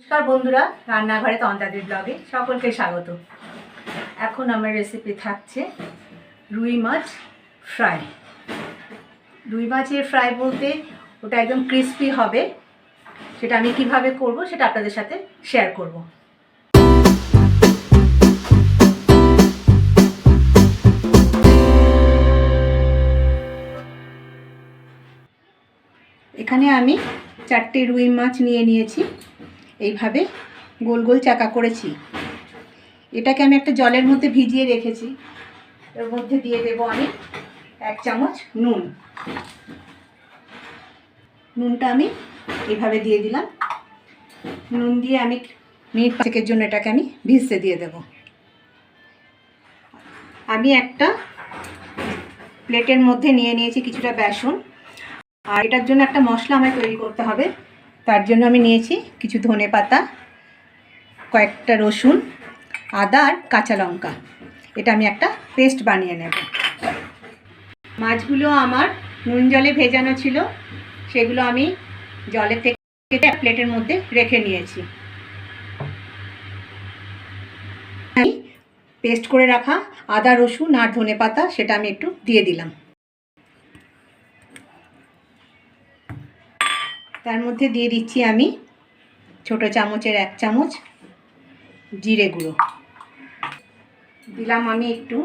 নমস্কার বন্ধুরা, রান্নাঘরে তন্তাদের ব্লগে সকলকে স্বাগত। এখন আমার রেসিপি থাকছে রুই মাছ ফ্রাই রুই মাছের ফ্রাই বলতে ওটা একদম ক্রিস্পি হবে। সেটা আমি কীভাবে করব সেটা আপনাদের সাথে শেয়ার করব। এখানে আমি চারটে রুই মাছ নিয়ে নিয়েছি। এইভাবে গোল গোল চাকা করেছি। এটাকে আমি একটা জলের মধ্যে ভিজিয়ে রেখেছি। এর মধ্যে দিয়ে দেবো আমি এক চামচ নুন। নুনটা আমি এইভাবে দিয়ে দিলাম। নুন দিয়ে আমি মিনিট পাঁচেকের জন্য এটাকে আমি ভিজতে দিয়ে দেব। আমি একটা প্লেটের মধ্যে নিয়ে নিয়েছি কিছুটা বেসন। আর এটার জন্য একটা মশলা আমায় তৈরি করতে হবে। তার জন্য আমি নিয়েছি কিছু ধনে পাতা, কয়েকটা রসুন, আদা আর কাঁচা লঙ্কা। এটা আমি একটা পেস্ট বানিয়ে নেব। মাছগুলো আমার নুন জলে ভেজানো ছিল, সেগুলো আমি জলে থেকে এক প্লেটের মধ্যে রেখে নিয়েছি। পেস্ট করে রাখা আদা, রসুন আর ধনে পাতা, সেটা আমি একটু দিয়ে দিলাম। তার মধ্যে দিয়ে দিচ্ছি আমি ছোট চামচের এক চামচ জিরে গুঁড়ো। দিলাম আমি একটু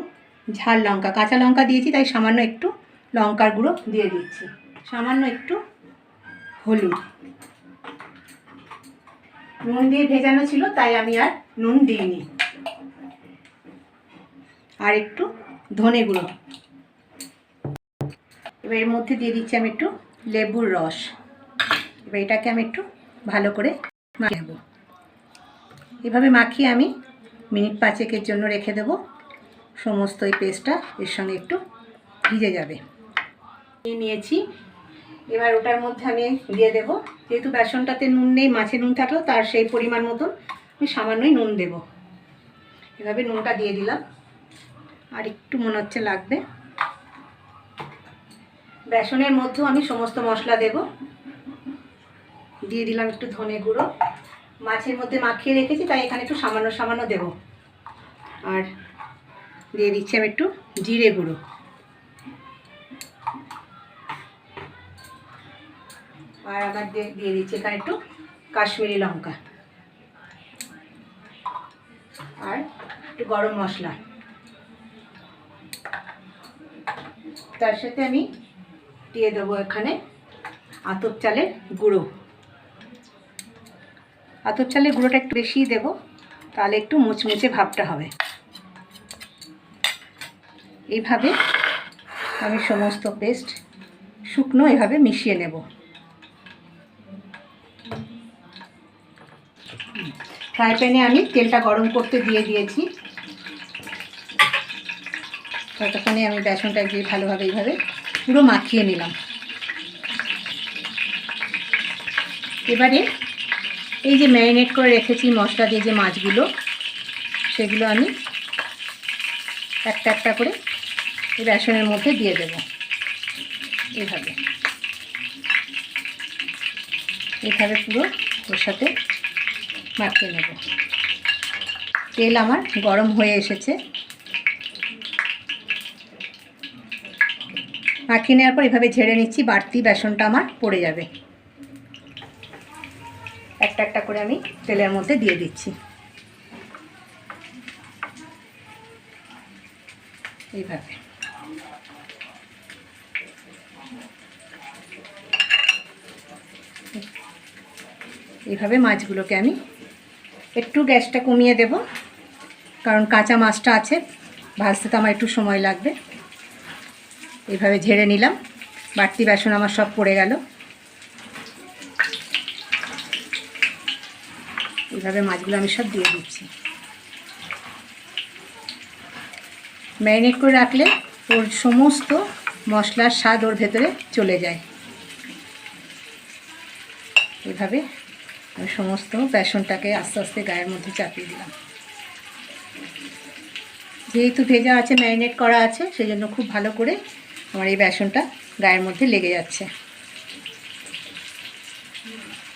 ঝাল লঙ্কা, কাঁচা লঙ্কা দিয়েছি, তাই সামান্য একটু লঙ্কার গুঁড়ো দিয়ে দিচ্ছি। সামান্য একটু হলুদ। নুন দিয়ে ভেজানো ছিল, তাই আমি আর নুন দিইনি। আর একটু ধনে গুঁড়ো। এবার এর মধ্যে দিয়ে দিচ্ছি আমি একটু লেবুর রস। এবার এটাকে আমি একটু ভালো করে মাখিয়ে নেব। এভাবে মাখিয়ে আমি মিনিট পাঁচেকের জন্য রেখে দেব। সমস্ত এই পেস্টটা এর সঙ্গে একটু ভিজে যাবে। নিয়ে নিয়েছি। এবার ওটার মধ্যে আমি দিয়ে দেব। যেহেতু বেসনটাতে নুন নেই, মাছে নুন থাকলেও তার সেই পরিমাণ মতন আমি সামান্যই নুন দেব। এভাবে নুনটা দিয়ে দিলাম। আর একটু মনে হচ্ছে লাগবে। বেসনের মধ্যেও আমি সমস্ত মশলা দেব। দিয়ে দিলাম একটু ধনে গুঁড়ো। মাছের মধ্যে মাখিয়ে রেখেছি, তাই এখানে একটু সামান্য সামান্য দেব। আর দিয়ে দিচ্ছি আমি একটু জিরে গুঁড়ো। আর আমার দিয়ে দিচ্ছি এখানে একটু কাশ্মীরি লঙ্কা। আর একটু গরম মশলা। তার সাথে আমি দিয়ে দেবো এখানে আতপ চালের গুঁড়ো। আতপ চালের গুঁড়োটা একটু বেশিই দেবো, তাহলে একটু মুচমুচে ভাবটা হবে। এইভাবে আমি সমস্ত পেস্ট শুকনো এভাবে মিশিয়ে নেব। ফ্রাই প্যানে আমি তেলটা গরম করতে দিয়ে দিয়েছি। ততক্ষণে আমি বেসনটা দিয়ে ভালোভাবে এইভাবে পুরো মাখিয়ে নিলাম। এবারে এই যে ম্যারিনেট করে রেখেছি মশলা দিয়ে যে মাছগুলো, সেগুলো আমি একটা একটা করে এই বেসনের মধ্যে দিয়ে দেব। এইভাবে। এইভাবে পুরো ওর সাথে মাখিয়ে নেব। তেল আমার গরম হয়ে এসেছে। মাখিয়ে নেওয়ার পর এভাবে ঝেড়ে নিচ্ছি, বাড়তি বেসনটা আমার পড়ে যাবে। একটা একটা করে আমি তেলের মধ্যে দিয়ে দিচ্ছি। এইভাবে। এইভাবে মাছগুলোকে আমি একটু গ্যাসটা কমিয়ে দেব, কারণ কাঁচা মাছটা আছে, ভাজতে তো আমার একটু সময় লাগবে। এইভাবে ঝেড়ে নিলাম, বাড়তি বেসন আমার সব পড়ে গেল। এইভাবে মাছগুলো আমি সব দিয়ে দিচ্ছি। ম্যারিনেট করে রাখলে ওর সমস্ত মশলার স্বাদ ওর ভেতরে চলে যায়। এভাবে আমি সমস্ত বেসনটাকে আস্তে আস্তে গায়ের মধ্যে চাপিয়ে দিলাম। যেহেতু ভেজা আছে, ম্যারিনেট করা আছে সেই জন্য খুব ভালো করে আমার এই বেসনটা গায়ের মধ্যে লেগে যাচ্ছে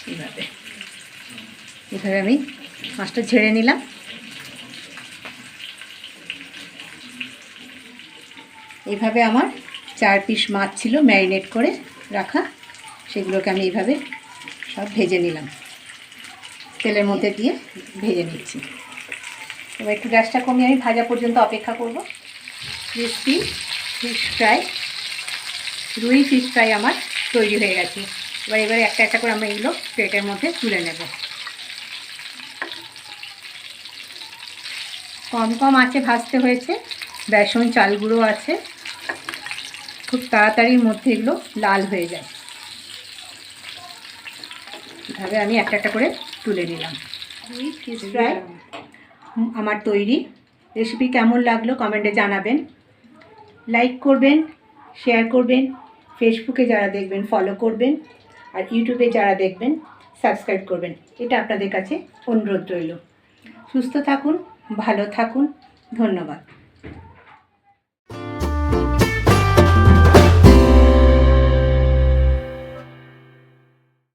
এইভাবে এভাবে আমি মাছটা ঝেড়ে নিলাম। এইভাবে আমার চার পিস মাছ ছিল ম্যারিনেট করে রাখা, সেগুলোকে আমি এইভাবে সব ভেজে নিলাম। তেলের মধ্যে দিয়ে ভেজে নিচ্ছি। এবার একটু গ্যাসটা কমিয়ে আমি ভাজা পর্যন্ত অপেক্ষা করব। ক্রিসপি ফিশ ফ্রাই রুই ফিশ ফ্রাই আমার তৈরি হয়ে গেছে। এবার এবারে একটা একটা করে আমরা এগুলো প্লেটের মধ্যে তুলে নেব। কম কম আছে ভাজতে হয়েছে। বেসন চাল গুঁড়ো আছে। খুব তাড়াতাড়ির মধ্যে এগুলো লাল হয়ে যায়। এভাবে আমি একটা একটা করে তুলে নিলাম। রুই ফিশ ফ্রাই আমার তৈরি। রেসিপি কেমন লাগল কমেন্টে জানাবেন। লাইক করবেন শেয়ার করবেন ফেসবুকে যারা দেখবেন ফলো করবেন আর ইউটিউবে যারা দেখবেন সাবস্ক্রাইব করবেন। এটা আপনাদের কাছে অনুরোধ রইল। সুস্থ থাকুন ভালো থাকুন ধন্যবাদ।